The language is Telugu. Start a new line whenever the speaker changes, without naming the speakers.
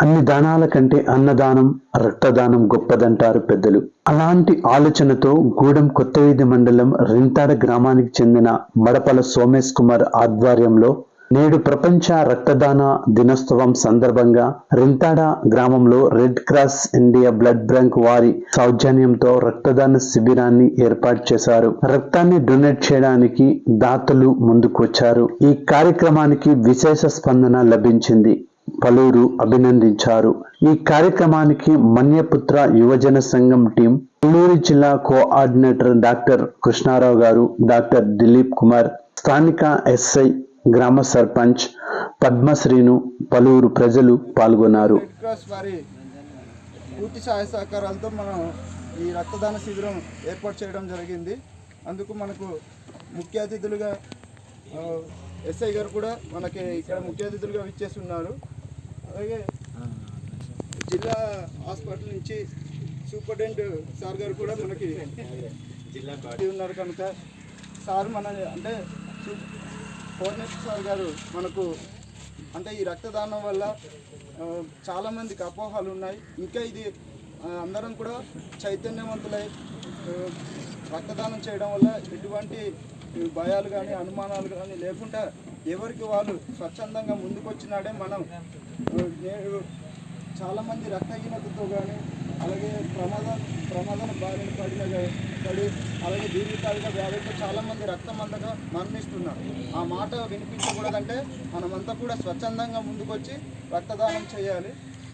అన్ని దానాల కంటే అన్నదానం రక్తదానం గొప్పదంటారు పెద్దలు. అలాంటి ఆలోచనతో గూడెం కొత్తవీధి మండలం రింతాడ గ్రామానికి చెందిన మడపల సోమేష్ కుమార్ ఆధ్వర్యంలో నేడు ప్రపంచ రక్తదాన దినోత్సవం సందర్భంగా రింతాడ గ్రామంలో red cross India blood bank వారి సౌజన్యంతో రక్తదాన శిబిరాన్ని ఏర్పాటు చేశారు. రక్తాన్ని డొనేట్ చేయడానికి దాతలు ముందుకొచ్చారు. ఈ కార్యక్రమానికి విశేష స్పందన లభించింది. పలువురు అభినందించారు. ఈ కార్యక్రమానికి మన్యపుత్ర యువజన సంఘం టీం నెల్లూరు జిల్లా కోఆర్డినేటర్ డాక్టర్ కృష్ణారావు గారు డాక్టర్ దిలీప్ కుమార్ స్థానిక ఎస్ఐ గ్రామ సర్పంచ్ పద్మశ్రీను పలువురు ప్రజలు పాల్గొన్నారు.
వారి పూర్తి సహాయ సహకారాలతో మనం ఈ రక్తదాన శిబిరం ఏర్పాటు చేయడం జరిగింది. అందుకు మనకు ముఖ్య అతిథులుగా ఎస్ఐ గారు కూడా మనకి ఇక్కడ ముఖ్య అతిథులుగా విచ్చేసి ఉన్నారు. జిల్లా హాస్పిటల్ నుంచి సూపరింటెండెంట్ సార్ గారు కూడా మనకి జిల్లా ఉన్నారు కనుక సార్ మన అంటే కోఆర్డినేటర్ సార్ గారు మనకు అంటే ఈ రక్తదానం వల్ల చాలామందికి అపోహలు ఉన్నాయి. ఇంకా ఇది అందరం కూడా చైతన్యవంతులై రక్తదానం చేయడం వల్ల ఎటువంటి భయాలు కానీ అనుమానాలు కానీ లేకుండా ఎవరికి వాళ్ళు స్వచ్ఛందంగా ముందుకొచ్చినాడే మనం నేడు చాలామంది రక్తహీనతతో కానీ అలాగే ప్రమాదం ప్రమాదాల బారిన పడిన పడి అలాగే దీర్ఘకాలిక వ్యాధితో చాలామంది రక్తం మరణిస్తున్నారు. ఆ మాట వినిపించకూడదంటే మనమంతా కూడా స్వచ్ఛందంగా ముందుకొచ్చి రక్తదానం చేయాలి.